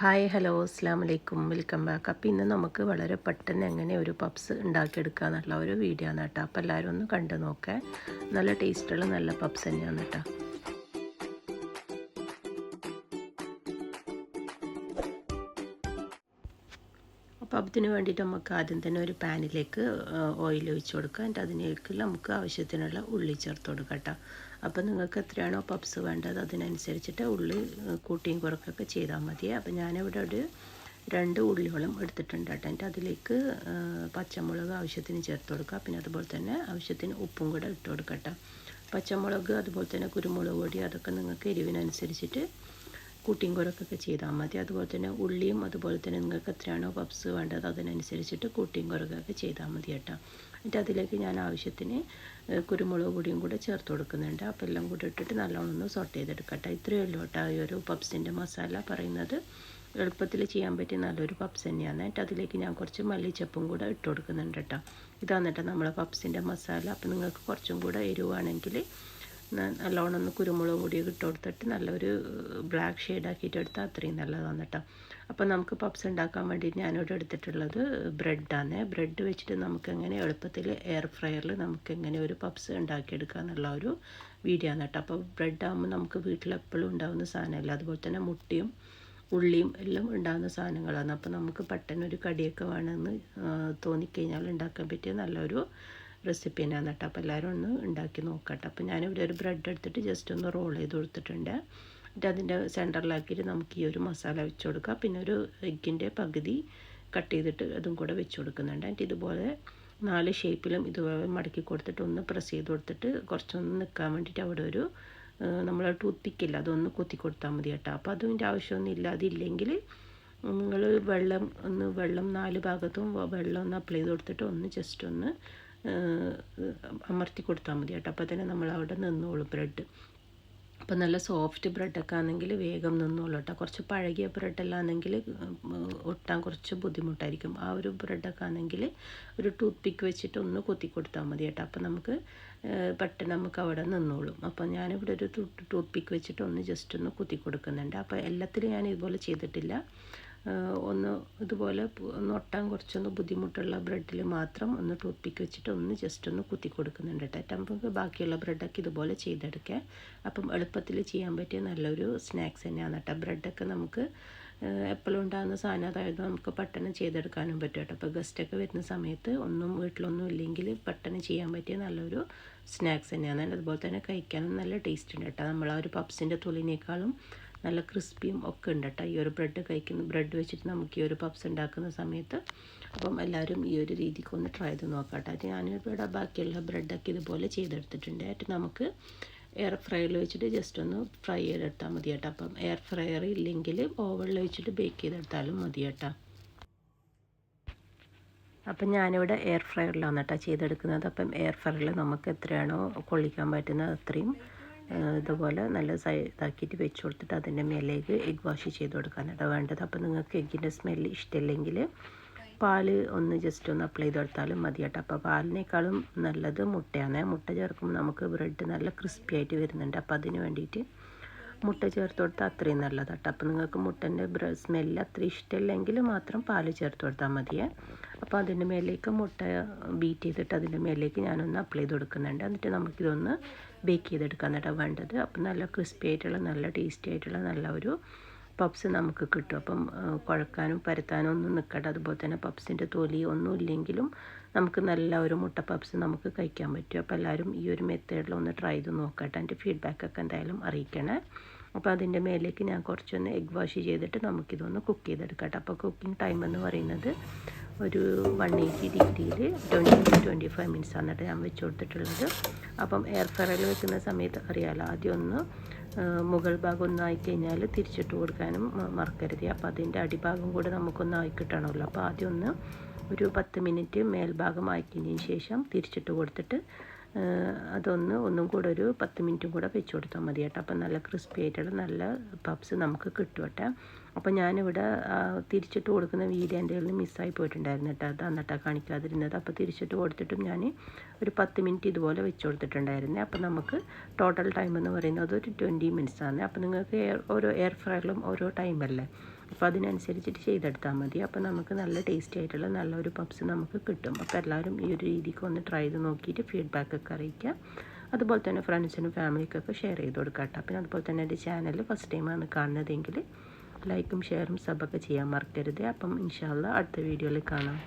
Hi hello അസ്സാം വലൈക്കും welcome back അപ്പോൾ ഇന്ന് നമുക്ക് വളരെ പെട്ടെന്ന് എങ്ങനെ ഒരു പപ്സ് ഉണ്ടാക്കിയെടുക്കുക എന്നുള്ള ഒരു വീഡിയോ ആണ് കേട്ടോ. അപ്പോൾ എല്ലാവരും ഒന്ന് കണ്ടു നോക്കേ. നല്ല ടേസ്റ്റുള്ള നല്ല പപ്സ് തന്നെയാണ് കേട്ടോ. അപ്പോൾ വേണ്ടിയിട്ട് നമുക്ക് ആദ്യം തന്നെ ഒരു പാനിലേക്ക് ഓയിൽ ഒഴിച്ച് കൊടുക്കുക. എന്നിട്ട് അതിലേക്ക് നമുക്ക് ആവശ്യത്തിനുള്ള ഉള്ളി ചേർത്ത് കൊടുക്കുക കേട്ടോ. അപ്പോൾ നിങ്ങൾക്ക് എത്രയാണോ പപ്സ് വേണ്ടത് അതിനനുസരിച്ചിട്ട് ഉള്ളി കൂട്ടിയും കുറക്കൊക്കെ ചെയ്താൽ മതി. അപ്പോൾ ഞാനിവിടെ ഒരു രണ്ട് ഉള്ളികളും എടുത്തിട്ടുണ്ട് കേട്ടോ. എന്നിട്ട് അതിലേക്ക് പച്ചമുളക് ആവശ്യത്തിന് ചേർത്ത് കൊടുക്കുക. പിന്നെ അതുപോലെ തന്നെ ആവശ്യത്തിന് ഉപ്പും കൂടെ ഇട്ട് കൊടുക്കട്ടോ പച്ചമുളക് അതുപോലെ തന്നെ കുരുമുളക് പൊടി അതൊക്കെ നിങ്ങൾക്ക് എരിവിനനുസരിച്ചിട്ട് കൂട്ടിയും കുറക്കൊക്കെ ചെയ്താൽ മതി. അതുപോലെ തന്നെ ഉള്ളിയും അതുപോലെ തന്നെ നിങ്ങൾക്ക് എത്രയാണോ പപ്സ് വേണ്ടത് അതിനനുസരിച്ചിട്ട് കൂട്ടിയും കുറക്കൊക്കെ ചെയ്താൽ മതി കേട്ടോ. എന്നിട്ട് അതിലേക്ക് ഞാൻ ആവശ്യത്തിന് കുരുമുളക് പൊടിയും കൂടെ ചേർത്ത് കൊടുക്കുന്നുണ്ട്. അപ്പോൾ എല്ലാം കൂടെ ഇട്ടിട്ട് നല്ലോണം ഒന്ന് സോട്ട് ചെയ്തെടുക്കട്ടെ ഇത്രയേ ഉള്ളൂ കേട്ടോ ഈ ഒരു പപ്സിന്റെ മസാല പറയുന്നത്. എളുപ്പത്തിൽ ചെയ്യാൻ പറ്റിയ നല്ലൊരു പപ്സ് തന്നെയാണ്. എന്നിട്ട് അതിലേക്ക് ഞാൻ കുറച്ച് മല്ലിച്ചപ്പും കൂടെ ഇട്ട് കൊടുക്കുന്നുണ്ട് കേട്ടോ. ഇതാണ് കേട്ടോ നമ്മളെ പപ്സിന്റെ മസാല. അപ്പോൾ നിങ്ങൾക്ക് കുറച്ചും കൂടെ എരിവാണെങ്കിൽ നല്ലോണം ഒന്ന് കുരുമുളക് പൊടിയൊക്കെ ഇട്ട് കൊടുത്തിട്ട് നല്ലൊരു ബ്ലാക്ക് ഷെയ്ഡ് ആക്കിയിട്ട് എടുത്താൽ അത്രയും നല്ലതാണ് കേട്ടോ. അപ്പോൾ നമുക്ക് പപ്സ് ഉണ്ടാക്കാൻ വേണ്ടി ഞാനിവിടെ എടുത്തിട്ടുള്ളത് ബ്രെഡാണ് ബ്രെഡ് വെച്ചിട്ട് നമുക്ക് എങ്ങനെ എളുപ്പത്തിൽ എയർ ഫ്രയറിൽ നമുക്ക് എങ്ങനെ ഒരു പപ്സ് ഉണ്ടാക്കിയെടുക്കുക എന്നുള്ള ഒരു വീഡിയോ ആണ് കേട്ടോ. അപ്പോൾ ബ്രെഡ് ആകുമ്പോൾ നമുക്ക് വീട്ടിലെപ്പോഴും ഉണ്ടാകുന്ന സാധനമല്ല? അതുപോലെ തന്നെ മുട്ടയും ഉള്ളിയും എല്ലാം ഉണ്ടാകുന്ന സാധനങ്ങളാണ്. അപ്പോൾ നമുക്ക് പെട്ടെന്ന് ഒരു കടിയൊക്കെ വേണമെന്ന് തോന്നിക്കഴിഞ്ഞാൽ ഉണ്ടാക്കാൻ പറ്റിയ നല്ലൊരു റെസിപ്പി തന്നെയാണ് കേട്ടോ. അപ്പോൾ എല്ലാവരും ഒന്ന് ഉണ്ടാക്കി നോക്കട്ടെ അപ്പോൾ ഞാനിവിടെ ഒരു ബ്രെഡ് എടുത്തിട്ട് ജസ്റ്റ് ഒന്ന് റോൾ ചെയ്ത് കൊടുത്തിട്ടുണ്ട്. എന്നിട്ട് അതിന്റെ സെന്ററിലാക്കിയിട്ട് നമുക്ക് ഈ ഒരു മസാല വെച്ച് കൊടുക്കാം. പിന്നെ ഒരു എഗ്ഗിന്റെ പകുതി കട്ട് ചെയ്തിട്ട് അതും കൂടെ വെച്ച് കൊടുക്കുന്നുണ്ട്. എന്നിട്ട് ഇതുപോലെ നാല് ഷേപ്പിലും ഇതുപോലെ മടക്കി കൊടുത്തിട്ട് ഒന്ന് പ്രസ് ചെയ്ത് കൊടുത്തിട്ട് കുറച്ചൊന്ന് നിൽക്കാൻ വേണ്ടിയിട്ട് അവിടെ ഒരു നമ്മൾ ടൂത്ത് പിക്കില്ല അതൊന്ന് കുത്തി കൊടുത്താൽ മതി കേട്ടോ. അപ്പോൾ അതിന്റെ ആവശ്യമൊന്നും ഇല്ല അതില്ലെങ്കിൽ നിങ്ങൾ വെള്ളം ഒന്ന് വെള്ളം നാല് ഭാഗത്തും വെള്ളം ഒന്ന് അപ്ലൈ ചെയ്ത് കൊടുത്തിട്ട് ഒന്ന് ജസ്റ്റ് ഒന്ന് അമർത്തി കൊടുത്താൽ മതി കേട്ടോ. അപ്പോൾ തന്നെ നമ്മൾ അവിടെ നിന്നോളും ബ്രെഡ്. അപ്പോൾ നല്ല സോഫ്റ്റ് ബ്രെഡൊക്കെ ആണെങ്കിൽ വേഗം നിന്നോളൂ കേട്ടോ. കുറച്ച് പഴകിയ ബ്രെഡെല്ലാം ആണെങ്കിൽ ഒട്ടാൻ കുറച്ച് ബുദ്ധിമുട്ടായിരിക്കും. ആ ഒരു ബ്രെഡൊക്കെ ആണെങ്കിൽ ഒരു ടൂത്ത് പിക്ക് വെച്ചിട്ട് ഒന്ന് കൊത്തി കൊടുത്താൽ മതി കേട്ടോ. അപ്പോൾ നമുക്ക് പെട്ടെന്ന് നമുക്ക് അവിടെ നിന്നോളും. അപ്പോൾ ഞാനിവിടെ ഒരു ടൂത്ത് പിക്ക് വെച്ചിട്ട് ഒന്ന് ജസ്റ്റ് ഒന്ന് കുത്തി കൊടുക്കുന്നുണ്ട്. അപ്പോൾ എല്ലാത്തിലും ഞാൻ ഇതുപോലെ ചെയ്തിട്ടില്ല. ഒന്ന് ഇതുപോലെ ഒന്ന് ഒട്ടാൻ കുറച്ചൊന്ന് ബുദ്ധിമുട്ടുള്ള ബ്രെഡിൽ മാത്രം ഒന്ന് ടൂത്ത് വെച്ചിട്ട് ഒന്ന് ജസ്റ്റ് ഒന്ന് കുത്തി കൊടുക്കുന്നുണ്ട് കേട്ടോ നമുക്ക് ബാക്കിയുള്ള ബ്രെഡൊക്കെ ഇതുപോലെ ചെയ്തെടുക്കാം. അപ്പം എളുപ്പത്തിൽ ചെയ്യാൻ പറ്റിയ നല്ലൊരു സ്നാക്സ് തന്നെയാണ് കേട്ടോ ബ്രെഡൊക്കെ നമുക്ക് എപ്പോഴും ഉണ്ടാകുന്ന സാധനം അതായത് നമുക്ക് പെട്ടെന്ന് ചെയ്തെടുക്കാനും പറ്റും കേട്ടോ അപ്പോൾ ഗസ്റ്റൊക്കെ വരുന്ന സമയത്ത് ഒന്നും വീട്ടിലൊന്നും ഇല്ലെങ്കിൽ പെട്ടെന്ന് ചെയ്യാൻ പറ്റിയ നല്ലൊരു സ്നാക്സ് തന്നെയാണ്. അതുപോലെ തന്നെ കഴിക്കാനും നല്ല ടേസ്റ്റ് ഉണ്ട് കേട്ടോ നമ്മൾ ആ ഒരു പപ്സിന്റെ തൊലിനേക്കാളും നല്ല ക്രിസ്പിയും ഒക്കെ ഉണ്ട് കേട്ടോ ഈ ഒരു ബ്രെഡ് കഴിക്കുന്ന ബ്രെഡ് വെച്ചിട്ട് നമുക്ക് ഈ ഒരു പപ്സ് ഉണ്ടാക്കുന്ന സമയത്ത് അപ്പം എല്ലാവരും ഈ ഒരു രീതിക്ക് ഒന്ന് ട്രൈ ചെയ്ത് നോക്കാം കേട്ടോ ഇവിടെ ബാക്കിയുള്ള ബ്രെഡൊക്കെ ഇതുപോലെ ചെയ്തെടുത്തിട്ടുണ്ട്. ആയിട്ട് നമുക്ക് എയർ ഫ്രയറിൽ വെച്ചിട്ട് ജസ്റ്റ് ഒന്ന് ഫ്രൈ ചെയ്തെടുത്താൽ മതി കേട്ടോ അപ്പം എയർ ഫ്രയർ ഇല്ലെങ്കിൽ ഓവനിൽ വെച്ചിട്ട് ബേക്ക് ചെയ്തെടുത്താലും മതി കേട്ടോ അപ്പം ഞാനിവിടെ എയർ ഫ്രയറിലാണ് കേട്ടോ ചെയ്തെടുക്കുന്നത്. അപ്പം എയർ ഫ്രയറിൽ നമുക്ക് എത്രയാണോ കൊള്ളിക്കാൻ പറ്റുന്നത് അത്രയും ഇതുപോലെ നല്ല സൈ ഇതാക്കിയിട്ട് വെച്ച് കൊടുത്തിട്ട് അതിന്റെ മേലേക്ക് എഗ് വാഷ് ചെയ്ത് കൊടുക്കാനാണ് വേണ്ടത്. അപ്പോൾ നിങ്ങൾക്ക് എഗ്ഗിന്റെ സ്മെല്ല് ഇഷ്ടമില്ലെങ്കിൽ പാൽ ഒന്ന് ജസ്റ്റ് ഒന്ന് അപ്ലൈ ചെയ്ത് കൊടുത്താലും മതി കേട്ടോ. അപ്പോൾ പാലിനേക്കാളും നല്ലത് മുട്ടയാണ്. മുട്ട ചേർക്കുമ്പോൾ നമുക്ക് ബ്രെഡ് നല്ല ക്രിസ്പി ആയിട്ട് വരുന്നുണ്ട്. അപ്പോൾ അതിന് വേണ്ടിയിട്ട് മുട്ട ചേർത്ത് കൊടുത്താൽ അത്രയും നല്ലതാട്ടോ. അപ്പോൾ നിങ്ങൾക്ക് മുട്ടന്റെ സ്മെല്ല് അത്ര ഇഷ്ടമില്ലെങ്കിൽ മാത്രം പാൽ ചേർത്ത് കൊടുത്താൽ മതിയേ. അപ്പോൾ അതിന്റെ മേലേക്ക് മുട്ട ബീറ്റ് ചെയ്തിട്ട് അതിന്റെ മേലേക്ക് ഞാനൊന്ന് അപ്ലൈ ചെയ്ത് കൊടുക്കുന്നുണ്ട്. എന്നിട്ട് നമുക്കിതൊന്ന് ബേക്ക് ചെയ്തെടുക്കാൻ കേട്ടോ വേണ്ടത്. അപ്പോൾ നല്ല ക്രിസ്പി ആയിട്ടുള്ള നല്ല ടേസ്റ്റി ആയിട്ടുള്ള നല്ല ഒരു പപ്സ് നമുക്ക് കിട്ടും. അപ്പം കുഴക്കാനും പരത്താനും ഒന്നും നിൽക്കട്ടെ അതുപോലെ തന്നെ പപ്സിന്റെ തൊലി ഒന്നും ഇല്ലെങ്കിലും നമുക്ക് നല്ല ഒരു മുട്ട പപ്സ് നമുക്ക് കഴിക്കാൻ പറ്റും. അപ്പോൾ എല്ലാവരും ഈ ഒരു മെത്തേഡിൽ ഒന്ന് ട്രൈ ചെയ്ത് നോക്കട്ടെ. എന്റെ ഫീഡ്ബാക്കൊക്കെ എന്തായാലും അറിയിക്കണേ. അപ്പോൾ അതിന്റെ മേലേക്ക് ഞാൻ കുറച്ചൊന്ന് എഗ് വാഷ് ചെയ്തിട്ട് നമുക്കിതൊന്ന് കുക്ക് ചെയ്തെടുക്കട്ടെ. അപ്പോൾ കുക്കിംഗ് ടൈം എന്ന് പറയുന്നത് ഒരു വൺ എയ്റ്റി ഡിഗ്രിയിൽ ട്വന്റി ട്വന്റി ഫൈവ് മിനിറ്റ്സ് ആണ് ഞാൻ വെച്ച് കൊടുത്തിട്ടുള്ളത്. അപ്പം എയർ ഫ്രയറിൽ വെക്കുന്ന സമയത്ത് അറിയാമല്ലോ ആദ്യം ഒന്ന് മുകൾ ഭാഗം ഒന്നായി ആയിക്കഴിഞ്ഞാൽ തിരിച്ചിട്ട് കൊടുക്കാനും മറക്കരുത്. അപ്പോൾ അതിന്റെ അടിഭാഗം കൂടെ നമുക്കൊന്ന് ആയി കിട്ടണമല്ലോ അപ്പോൾ ആദ്യം ഒന്ന് ഒരു പത്ത് മിനിറ്റ് മേൽഭാഗം ആയിക്കഴിഞ്ഞതിന് ശേഷം തിരിച്ചിട്ട് കൊടുത്തിട്ട് അതൊന്ന് ഒന്നും കൂടെ ഒരു പത്ത് മിനിറ്റും കൂടെ വെച്ച് കൊടുത്താൽ മതി കേട്ടോ. അപ്പം നല്ല ക്രിസ്പി ആയിട്ടുള്ള നല്ല പപ്സ് നമുക്ക് കിട്ടും കേട്ടോ. അപ്പോൾ ഞാനിവിടെ തിരിച്ചിട്ട് കൊടുക്കുന്ന വീഡിയോ എന്റെ കയ്യിൽ മിസ്സായി പോയിട്ടുണ്ടായിരുന്നു കേട്ടോ. അത് എന്നിട്ടാണ് കാണിക്കാതിരുന്നത്. അപ്പോൾ തിരിച്ചിട്ട് കൊടുത്തിട്ടും ഞാൻ ഒരു പത്ത് മിനിറ്റ് ഇതുപോലെ വെച്ച് കൊടുത്തിട്ടുണ്ടായിരുന്നു. അപ്പോൾ നമുക്ക് ടോട്ടൽ ടൈം എന്ന് പറയുന്നത് ഒരു ട്വന്റി മിനിറ്റ്സ് ആണ്. അപ്പോൾ നിങ്ങൾക്ക് ഓരോ എയർ ഫ്രയറിലും ഓരോ ടൈമല്ലേ അപ്പോൾ അതിനനുസരിച്ചിട്ട് ചെയ്തെടുത്താൽ മതി. അപ്പോൾ നമുക്ക് നല്ല ടേസ്റ്റി ആയിട്ടുള്ള നല്ലൊരു പപ്സ് നമുക്ക് കിട്ടും. അപ്പോൾ എല്ലാവരും ഈ ഒരു രീതിക്ക് ഒന്ന് ട്രൈ ചെയ്ത് നോക്കിയിട്ട് ഫീഡ്ബാക്ക് ഒക്കെ അറിയിക്കുക അതുപോലെ തന്നെ ഫ്രണ്ട്സിനും ഫാമിലിക്കൊക്കെ ഷെയർ ചെയ്ത് കൊടുക്കാം കേട്ടോ. പിന്നെ അതുപോലെ തന്നെ എന്റെ ചാനൽ ഫസ്റ്റ് ടൈമാണ് കാണുന്നതെങ്കിൽ ലൈക്കും ഷെയറും സബൊക്കെ ചെയ്യാൻ മറക്കരുത്. അപ്പം ഇൻഷാല്ല അടുത്ത വീഡിയോയിൽ കാണാം.